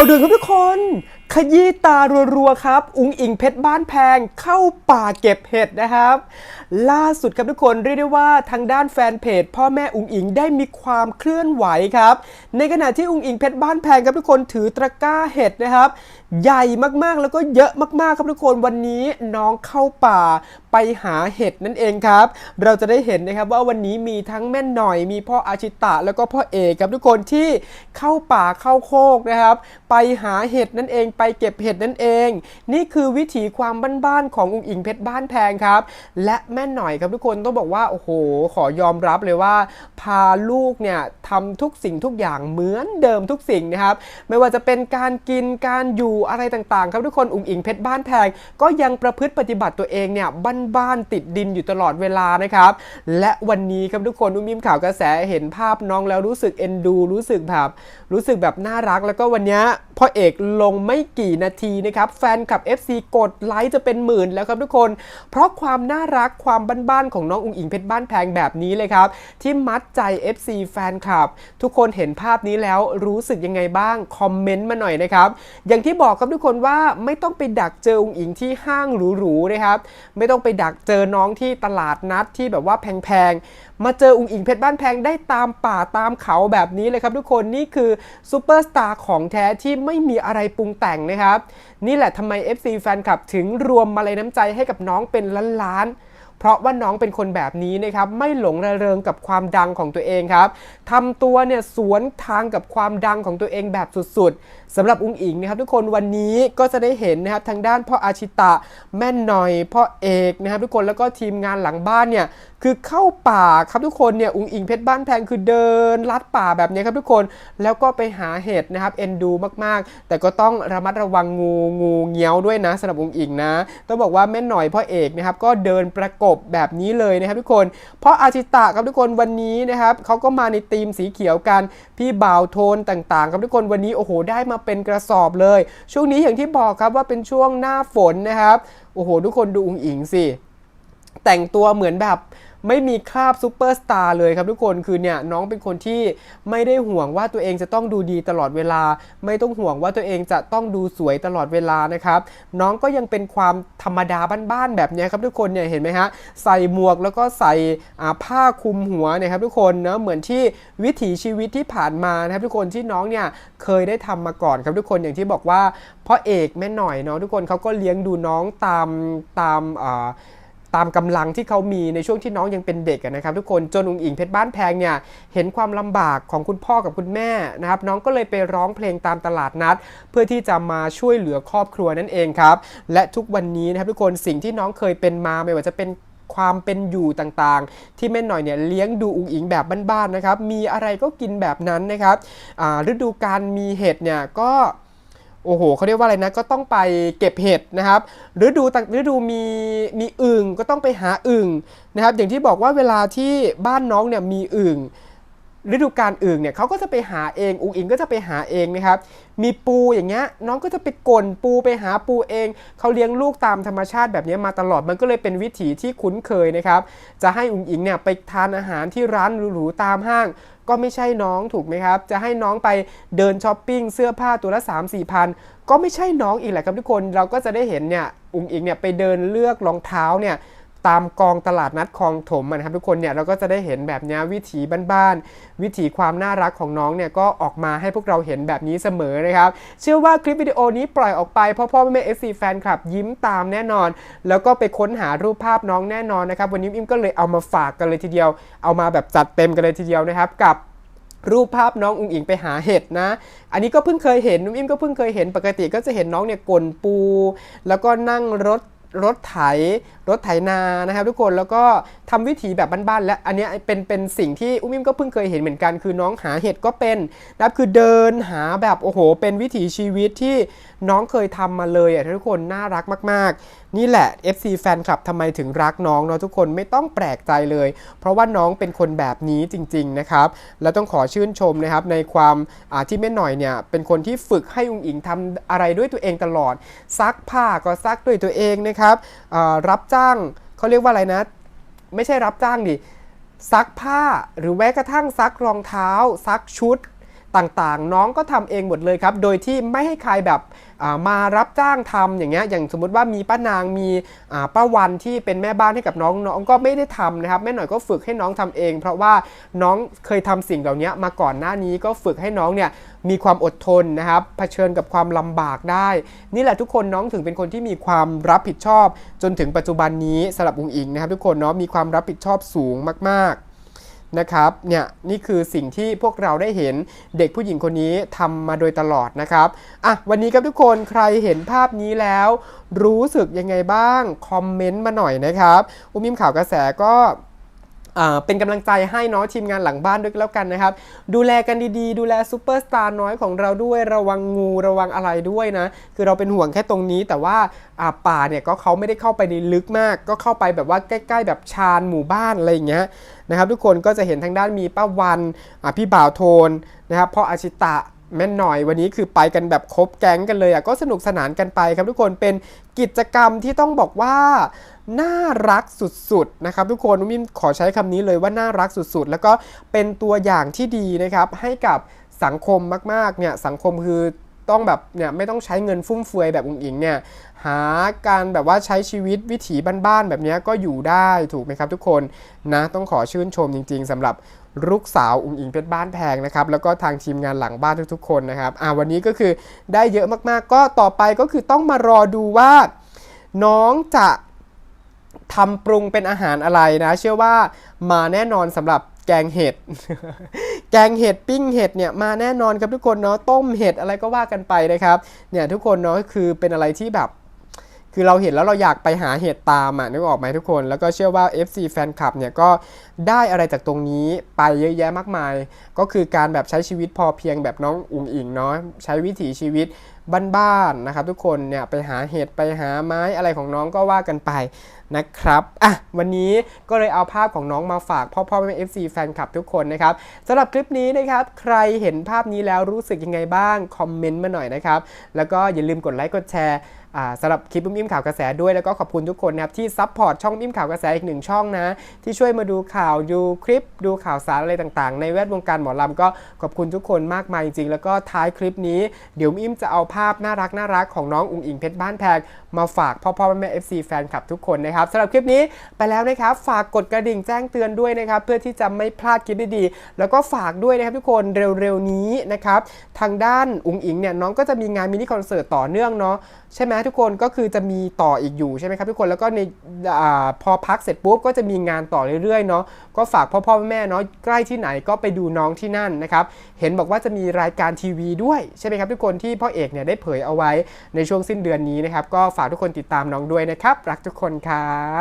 าวด่วนครับทุกคน ขยี้ตารัวๆครับ อุงอิงเพชรบ้านแพงเข้าป่าเก็บเห็ดนะครับ ล่าสุดครับทุกคนเรียกได้ว่าทางด้านแฟนเพจ พ่อแม่อุงอิงได้มีความเคลื่อนไหวครับ ในขณะที่อุงอิงเพชรบ้านแพงครับทุกคนถือตะกร้าเห็ดนะครับ ใหญ่มากๆแล้วก็เยอะมากๆครับทุกคนวันนี้น้องเข้าป่าไปหาเห็ดนั่นเองครับ เราจะได้เห็นนะครับว่าวันนี้มีทั้งแม่หน่อย มีพ่ออาชิตะแล้วก็พ่อเอกครับทุกคนที่เข้าป่าเข้าโคกนะครับ ไปหาเห็ดนั่นเอง ไปเก็บเห็ดนั่นเอง นี่คือวิถีความบ้านๆของอุงอิงเพชรบ้านแพงครับ และแม่หน่อยครับทุกคนต้องบอกว่าโอ้โห ขอยอมรับเลยว่า พาลูกเนี่ยทำทุกสิ่งทุกอย่างเหมือนเดิมทุกสิ่งนะครับ ไม่ว่าจะเป็นการกินการอยู่อะไรต่างๆ ครับทุกคนอุ๋งอิงเพชรบ้านแพงก็ยังประพฤติปฏิบัติตัวเองเนี่ยบ้านๆติดดินอยู่ตลอดเวลานะครับ และวันนี้ครับทุกคนอุ้มยิ้มข่าวกระแสเห็นภาพน้องแล้วรู้สึกเอ็นดู รู้สึกแบบรู้สึกแบบน่ารัก แล้วก็วันนี้พ่อเอกลงไม่กี่นาทีนะครับแฟนคลับ FC กดไลค์จะเป็นหมื่นแล้วครับทุกคน เพราะความน่ารักความบ้านๆของน้องอุ๋งอิงเพชรบ้านแพงแบบนี้เลยครับ ที่มัดใจ FC แฟนคลับ ทุกคนเห็นภาพนี้แล้วรู้สึกยังไงบ้างคอมเมนต์มาหน่อยนะครับ อย่างที่บอกครับทุกคนว่าไม่ต้องไปดักเจออุ๋งอิงที่ห้างหรูๆนะครับ ไม่ต้องไปดักเจอน้องที่ตลาดนัดที่แบบว่าแพงๆ มาเจออุงอิงเพชรบ้านแพงได้ตามป่าตามเขาแบบนี้เลยครับทุกคนนี่คือซูเปอร์สตาร์ของแท้ที่ไม่มีอะไรปรุงแต่งนะครับ นี่แหละทำไม FC แฟนคลับถึงรวมมาเลยน้ำใจให้กับน้องเป็นล้านๆ เพราะว่าน้องเป็นคนแบบนี้นะครับไม่หลงระเริงกับความดังของตัวเองครับทำตัวเนี่ยสวนทางกับความดังของตัวเองแบบสุดๆสำหรับอุ้งอิงนะครับทุกคนวันนี้ก็จะได้เห็นนะครับทางด้านพ่ออาชิตะแม่หน่อยพ่อเอกนะครับทุกคนแล้วก็ทีมงานหลังบ้านเนี่ยคือเข้าป่าครับทุกคนเนี่ยอุ้งอิงเพชรบ้านแพงคือเดินลัดป่าแบบนี้ครับทุกคนแล้วก็ไปหาเห็ดนะครับเอ็นดูมากๆ แต่ก็ต้องระมัดระวังงูงูเงี้ยวด้วยนะสำหรับอุ้งอิงนะต้องบอกว่าแม่หน่อยพ่อเอกนะครับก็เดินประกบแบบนี้เลยนะครับทุกคน เพราะอาชิตะครับทุกคนวันนี้นะครับเขาก็มาในธีมสีเขียวกัน พี่บ่าวโทนต่างๆ ครับทุกคนวันนี้โอ้โหได้มาเป็นกระสอบเลย ช่วงนี้อย่างที่บอกครับว่าเป็นช่วงหน้าฝนนะครับโอ้โหทุกคนดูอุ้งอิงสิแต่งตัวเหมือนแบบ ไม่มีคราบซูเปอร์สตาร์เลยครับทุกคนคือเนี่ยน้องเป็นคนที่ไม่ได้ห่วงว่าตัวเองจะต้องดูดีตลอดเวลา ไม่ต้องห่วงว่าตัวเองจะต้องดูสวยตลอดเวลานะครับน้องก็ยังเป็นความธรรมดาบ้านๆแบบเนี้ยครับทุกคนเนี่ยเห็นไหมฮะใส่หมวกแล้วก็ใส่ผ้าคลุมหัวนี่ยครับทุกคนเนะเหมือนที่วิถีชีวิตที่ผ่านมานะครับทุกคนที่น้องเนี่ยเคยได้ทำมาก่อนครับทุกคนอย่างที่บอกว่าพ่อเอกแม่หน่อยเนาะทุกคนเขาก็เลี้ยงดูน้องตามตามอ่า ตามกำลังที่เขามีในช่วงที่น้องยังเป็นเด็กนะครับทุกคนจนอุงอิงเพชรบ้านแพงเนี่ยเห็นความลำบากของคุณพ่อกับคุณแม่นะครับน้องก็เลยไปร้องเพลงตามตลาดนัด เพื่อที่จะมาช่วยเหลือครอบครัวนั่นเองครับและทุกวันนี้นะครับทุกคนสิ่งที่น้องเคยเป็นมาไม่ว่าจะเป็นความเป็นอยู่ต่างๆ ที่แม่หน่อยเนี่ยเลี้ยงดูอุงอิงแบบบ้านๆนะครับมีอะไรก็กินแบบนั้นนะครับฤดูการมีเห็ดเนี่ยก็ โอ้โหเขาเรียกว่าอะไรนะก็ต้องไปเก็บเห็ดนะครับฤดูต่างฤดูมีมีอึ่งก็ต้องไปหาอึ่งนะครับ อย่างที่บอกว่าเวลาที่บ้านน้องเนี่ยมีอึ่งฤดูการอึ่งเนี่ยเขาก็จะไปหาเองอุงอิงก็จะไปหาเองนะครับ มีปูอย่างเงี้ยน้องก็จะไปกลนปูไปหาปูเองเขาเลี้ยงลูกตามธรรมชาติแบบนี้มาตลอดมันก็เลยเป็นวิถีที่คุ้นเคยนะครับ จะให้อุงอิงเนี่ยไปทานอาหารที่ร้านหรูๆตามห้าง ก็ไม่ใช่น้องถูกไหมครับ จะให้น้องไปเดินช้อปปิ้งเสื้อผ้าตัวละ 3 4พันก็ไม่ใช่น้องอีกแหละครับทุกคนเราก็จะได้เห็นเนี่ยอุงอิงเนี่ยไปเดินเลือกรองเท้าเนี่ย ตามกองตลาดนัดคลองถมนะครับทุกคนเนี่ยเราก็จะได้เห็นแบบนี้วิถีบ้านๆวิถีความน่ารักของน้องเนี่ยก็ออกมาให้พวกเราเห็นแบบนี้เสมอนะครับเชื่อว่าคลิปวิดีโอนี้ปล่อยออกไปพราะพ่อแม่เอฟซีแฟนคลับยิ้มตามแน่นอน แล้วก็ไปค้นหารูปภาพน้องแน่นอนนะครับวันนี้อิมก็เลยเอามาฝากกันเลยทีเดียว เอามาแบบจัดเต็มกันเลยทีเดียวนะครับกับรูปภาพน้องอุ๋งอิงไปหาเห็ดนะ อันนี้ก็เพิ่งเคยเห็นนุ่มอิ่มก็เพิ่งเคยเห็นปกติก็จะเห็นน้องเนี่ยกลนปู แล้วก็นั่งรถ รถไถรถไถนานะครับ ทุกคนแล้วก็ทำวิถีแบบบ้านๆและอันนี้เป็นเป็นสิ่งที่อุ้มอิ่มก็เพิ่งเคยเห็นเหมือนกันคือน้องหาเห็ดก็เป็นนะครับคือเดินหาแบบโอ้โห เป็นวิถีชีวิตที่น้องเคยทำมาเลยอะทุกคนน่ารักมาก ๆ นี่แหละ FC แฟนคลับทำไมถึงรักน้องเนาะทุกคนไม่ต้องแปลกใจเลย เพราะว่าน้องเป็นคนแบบนี้จริง ๆ นะครับ แล้วต้องขอชื่นชมนะครับในความอาที่แม่หน่อยเนี่ยเป็นคนที่ฝึกให้อุ้งอิงทำอะไรด้วยตัวเองตลอดซักผ้าก็ซักด้วยตัวเองนะครับครับรับจ้างเขาเรียกว่าอะไรนะ ไม่ใช่รับจ้างดิซักผ้าหรือแม้กระทั่งซักรองเท้า ซักชุด ต่างๆ น้องก็ทำเองหมดเลยครับ โดยที่ไม่ให้ใครแบบมารับจ้างทำอย่างเงี้ย อย่างสมมุติว่ามีป้านางมีป้าวันที่เป็นแม่บ้านให้กับน้องน้องก็ไม่ได้ทำนะครับแม่หน่อยก็ฝึกให้น้องทำเอง เพราะว่าน้องเคยทำสิ่งเหล่านี้มาก่อนหน้านี้ก็ฝึกให้น้องเนี่ยมีความอดทนนะครับเผชิญกับความลำบากได้ นี่แหละทุกคนน้องถึงเป็นคนที่มีความรับผิดชอบ จนถึงปัจจุบันนี้สำหรับอุงอิงนะครับทุกคนเนาะมีความรับผิดชอบสูงมาก ๆ นะครับเนี่ยนี่คือสิ่งที่พวกเราได้เห็นเด็กผู้หญิงคนนี้ทำมาโดยตลอดนะครับอะวันนี้ครับทุกคนใครเห็นภาพนี้แล้ว รู้สึกยังไงบ้าง คอมเมนต์มาหน่อยนะครับ อุ้มิมข่าวกระแสก็ เป็นกำลังใจให้เนาะทีมงานหลังบ้านด้วยแล้วกันนะครับ ดูแลกันดีๆ ดูแลซูเปอร์สตาร์น้อยของเราด้วยระวังงูระวังอะไรด้วยนะ คือเราเป็นห่วงแค่ตรงนี้ แต่ว่าป่าเนี่ยก็เขาไม่ได้เข้าไปในลึกมาก ก็เข้าไปแบบว่าใกล้ ๆ แบบชานหมู่บ้านอะไรอย่างเงี้ยนะครับ ทุกคนก็จะเห็นทางด้านมีป้าวันพี่บ่าวโทนนะครับพ่ออาชิตะแม่นหน่อยวันนี้คือไปกันแบบครบแก๊งกันเลยอะก็สนุกสนานกันไปครับทุกคนเป็นกิจกรรมที่ต้องบอกว่า น่ารักสุดๆนะครับทุกคนมิมขอใช้คำนี้เลยว่าน่ารักสุดๆ แล้วก็เป็นตัวอย่างที่ดีนะครับให้กับสังคมมากๆเนี่ยสังคมคือต้องแบบเนี่ยไม่ต้องใช้เงินฟุ่มเฟือยแบบอุ๋งอิงเนี่ยหาการแบบว่าใช้ชีวิตวิถีบ้านๆแบบนี้ก็อยู่ได้ถูกไหมครับทุกคนนะต้องขอชื่นชมจริง ๆสำหรับลูกสาวอุ๋งอิงเพชรบ้านแพงนะครับแล้วก็ทางทีมงานหลังบ้านทุกๆคนนะครับอ่าวันนี้ก็คือได้เยอะมากๆ ก็ต่อไปก็คือต้องมารอดูว่า น้องจะ ทำปรุงเป็นอาหารอะไรนะ เชื่อว่ามาแน่นอนสำหรับแกงเห็ด แกงเห็ดปิ้งเห็ดเนี่ยมาแน่นอนครับทุกคนเนาะต้มเห็ดอะไรก็ว่ากันไปนะครับเนี่ยทุกคนเนาะคือเป็นอะไรที่แบบ คือเราเห็นแล้วเราอยากไปหาเห็ดตามอะนึกออกไหมทุกคน แล้วก็เชื่อว่า FC แฟนคลับเนี่ยก็ได้อะไรจากตรงนี้ไปเยอะแยะมากมาย ก็คือการแบบใช้ชีวิตพอเพียงแบบน้องอุ๋งอิงเนาะใช้วิถีชีวิตบ้านๆนะครับทุกคนเนี่ยไปหาเห็ดไปหาไม้อะไรของน้องก็ว่ากันไปนะครับอะวันนี้ก็เลยเอาภาพของน้องมาฝากพ่อพ่อแม่ FC แฟนคลับทุกคนนะครับสำหรับคลิปนี้นะครับ ใครเห็นภาพนี้แล้วรู้สึกยังไงบ้าง คอมเมนต์มาหน่อยนะครับ แล้วก็อย่าลืมกดไลค์กดแชร์ สำหรับคลิปมอิ่มข่าวกระแสด้วยแล้วก็ขอบคุณทุกคนนะครับที่ซัพพอร์ตช่องอิ่มข่าวกระแสอีกหนึ่งช่องนะ ที่ช่วยมาดูข่าวดูคลิป ดูข่าวสารอะไรต่างๆ ในแวดวงการหมอลำก็ขอบคุณทุกคนมากมายจริงๆ แล้วก็ท้ายคลิปนี้เดี๋ยวอิ่มจะเอาภาพน่ารักน่ารักของน้องอุ๋งอิงเพชรบ้านแพงมาฝากพ่อพ่อแม่แม่ FC แฟนคลับทุกคนนะครับสำหรับคลิปนี้ไปแล้วนะครับฝากกดกระดิ่งแจ้งเตือนด้วยนะครับเพื่อที่จะไม่พลาดคลิปดีๆแล้วก็ฝากด้วยนะครับทุกคนเร็วๆนี้นะครับทางด้านอุ๋งอิงเนี่ยน้องก็จะมีงานมินิคอนเสิร์ตต่อเนื่องเนาะใช่ไหมทุกคนก็คือจะมีต่ออีกอยู่ใช่ไหมครับทุกคนแล้วก็ในอพอพักเสร็จปุ๊บก็จะมีงานต่อเรื่อยๆเนาะก็ฝากพ่อพ่อแม่เนาะใกล้ที่ไหนก็ไปดูน้องที่นั่นนะครับเห็นบอกว่าจะมีรายการทีวีด้วยใช่ไหมครับทุกคนที่พ่อเอกเนี่ยได้เผยเอาไว้ในช่วงสิ้นเดือนนี้นะครับก็ฝากทุกคนติดตามน้องด้วยนะครับรักทุกคนครับ